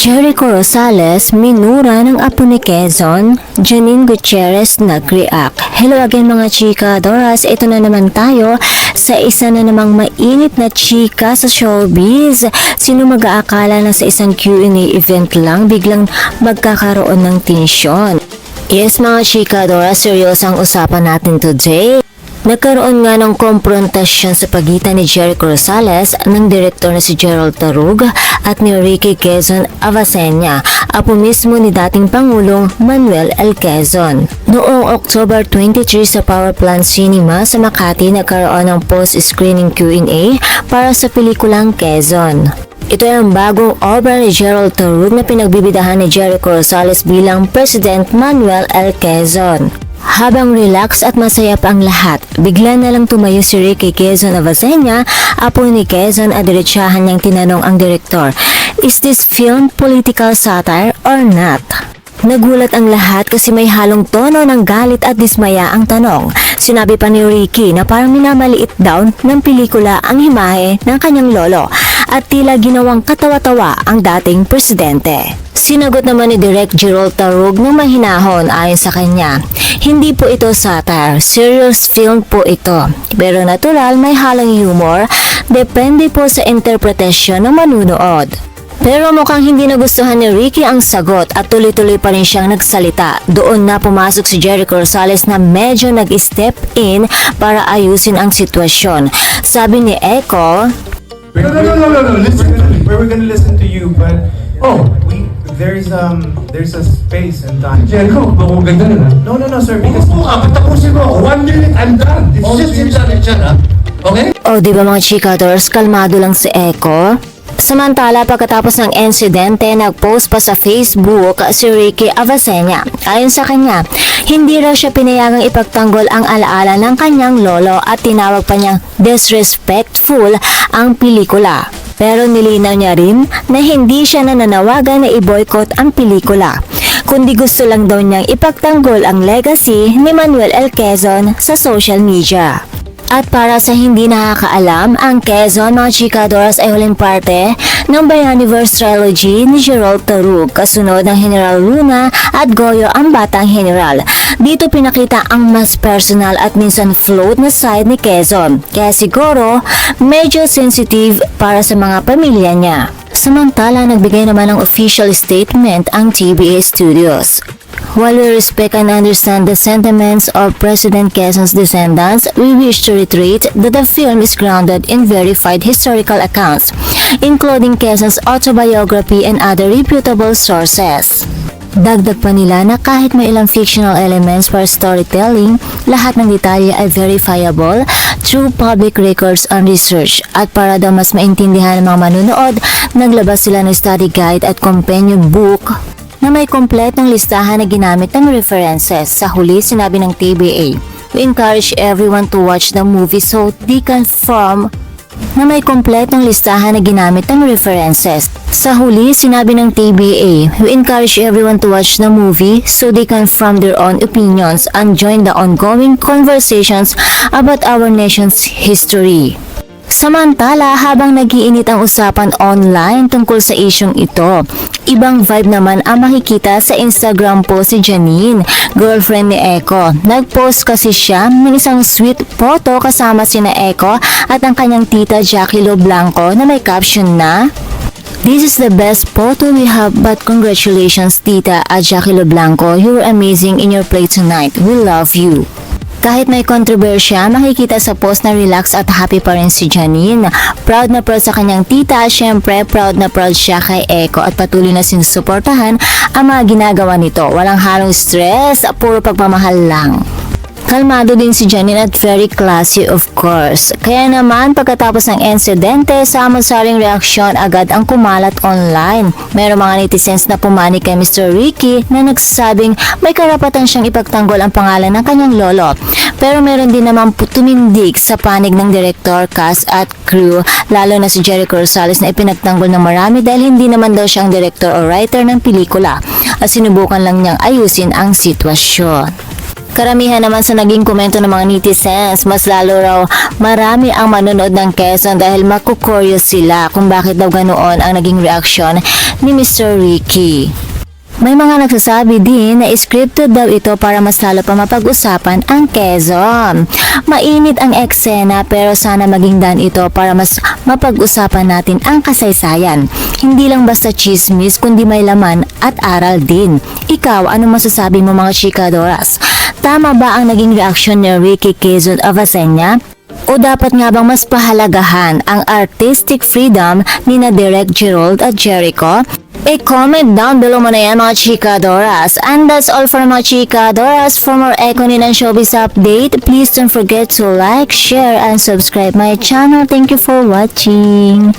Jericho Rosales, minura ng apo ni Quezon, Janine Gutierrez nag-react. Hello again mga chika, Doras, ito na naman tayo sa isa na namang mainit na chika sa showbiz. Sino mag-aakala na sa isang Q&A event lang biglang magkakaroon ng tensyon? Yes mga chika, Doras, seryoso ang usapan natin today. Nagkaroon nga ng komprontasyon sa pagitan ni Jericho Rosales ng direktor na si Gerald Tarug at ni Ricky Quezon Avacenia, apo mismo ni dating Pangulong Manuel L. Quezon. Noong October 23 sa Power Plant Cinema sa Makati nagkaroon ng post-screening Q&A para sa pelikulang Quezon. Ito ay ang bagong obra ni Gerald Tarug na pinagbibidahan ni Jericho Rosales bilang President Manuel L. Quezon. Habang relax at masaya pa ang lahat, bigla na lang tumayo si Ricky Quezon Avacenia, apo ni Quezon at diretsahan niyang tinanong ang direktor, Is this film political satire or not? Nagulat ang lahat kasi may halong tono ng galit at dismaya ang tanong. Sinabi pa ni Ricky na parang minamaliit daw ng pelikula ang himahe ng kanyang lolo at tila ginawang katawa-tawa ang dating presidente. Sinagot naman ni Direk Gerald Tarug ng mahinahon ayon sa kanya. Hindi po ito satire, serious film po ito. Pero natural may halong humor, depende po sa interpretasyon ng manunood. Pero mukhang hindi nagustuhan ni Ricky ang sagot at tuloy-tuloy pa rin siyang nagsalita. Doon na pumasok si Jericho Rosales na medyo nag-step in para ayusin ang sitwasyon. Sabi ni Echo, No, no, no, no, no, no. Listen to me. We were gonna listen to you, but oh, we there's um there's a space and time. Jericho, baka maganda na na. No, no, no, sir. Because Upo ka, patapusin mo. One minute, I'm done. This Oh, is sige. just ha? Okay? O di ba mga chikadors, kalmado lang si Echo? Samantala, pagkatapos ng insidente, nag-post pa sa Facebook si Ricky Avacenia. Ayon sa kanya, hindi raw siya pinayagang ipagtanggol ang alaala ng kanyang lolo at tinawag pa niyang disrespectful ang pelikula. Pero nilinaw niya rin na hindi siya nananawagan na i-boycott ang pelikula kundi gusto lang daw niyang ipagtanggol ang legacy ni Manuel L. Quezon sa social media. At para sa hindi nakakaalam, ang Quezon mga ay huling parte ng Bayaniverse Trilogy ni Gerald Tarug, kasunod ng General Luna at Goyo ang Batang General. Dito pinakita ang mas personal at minsan float na side ni Quezon, kaya siguro medyo sensitive para sa mga pamilya niya. Samantala, nagbigay naman ng official statement ang TBA Studios. While we respect and understand the sentiments of President Quezon's descendants, we wish to reiterate that the film is grounded in verified historical accounts, including Quezon's autobiography and other reputable sources. Dagdag pa nila na kahit may ilang fictional elements for storytelling, lahat ng detalye ay verifiable through public records and research. At para daw mas maintindihan ng mga manunood, naglabas sila ng study guide at companion book na may kompletong listahan na ginamit ng references. Sa huli, sinabi ng TBA, We encourage everyone to watch the movie so they can form na may kompletong listahan na ginamit ng references. Sa huli, sinabi ng TBA, we encourage everyone to watch the movie so they can form their own opinions and join the ongoing conversations about our nation's history. Samantala, habang nagiinit ang usapan online tungkol sa isyong ito, ibang vibe naman ang makikita sa Instagram post si Janine, girlfriend ni Eko. Nag-post kasi siya ng isang sweet photo kasama sina Eko at ang kanyang tita Jackie Lo Blanco na may caption na This is the best photo we have but congratulations tita at Jackie Lo Blanco. You're amazing in your play tonight. We love you. Kahit may kontrobersya, makikita sa post na relax at happy pa rin si Janine. Proud na proud sa kanyang tita, syempre proud na proud siya kay Eko at patuloy na sinusuportahan ang mga ginagawa nito. Walang halong stress, puro pagmamahal lang. Kalmado din si Janine at very classy of course. Kaya naman pagkatapos ng insidente, samot-saring reaksyon agad ang kumalat online. Merong mga netizens na pumani kay Mr. Ricky na nagsasabing may karapatan siyang ipagtanggol ang pangalan ng kanyang lolo. Pero meron din naman tumindig sa panig ng director, cast at crew, lalo na si Jericho Rosales na ipinagtanggol ng marami dahil hindi naman daw siyang director o writer ng pelikula at sinubukan lang niyang ayusin ang sitwasyon. Karamihan naman sa naging komento ng mga netizens, mas lalo raw marami ang manonood ng Quezon dahil makukuryo sila kung bakit daw ganoon ang naging reaksyon ni Mr. Ricky. May mga nagsasabi din na scripted daw ito para mas lalo pa mapag-usapan ang Quezon. Mainit ang eksena pero sana maging dan ito para mas mapag-usapan natin ang kasaysayan. Hindi lang basta chismis kundi may laman at aral din. Ikaw, ano masasabi mo mga chikadoras? Tama ba ang naging reaksyon ni Ricky Quezon Avacenia? O dapat nga bang mas pahalagahan ang artistic freedom ni na Direk Gerald at Jericho? I-comment down below mo na yan mga chikadoras. And that's all for mga chikadoras. For more Econin and Showbiz update, please don't forget to like, share, and subscribe my channel. Thank you for watching.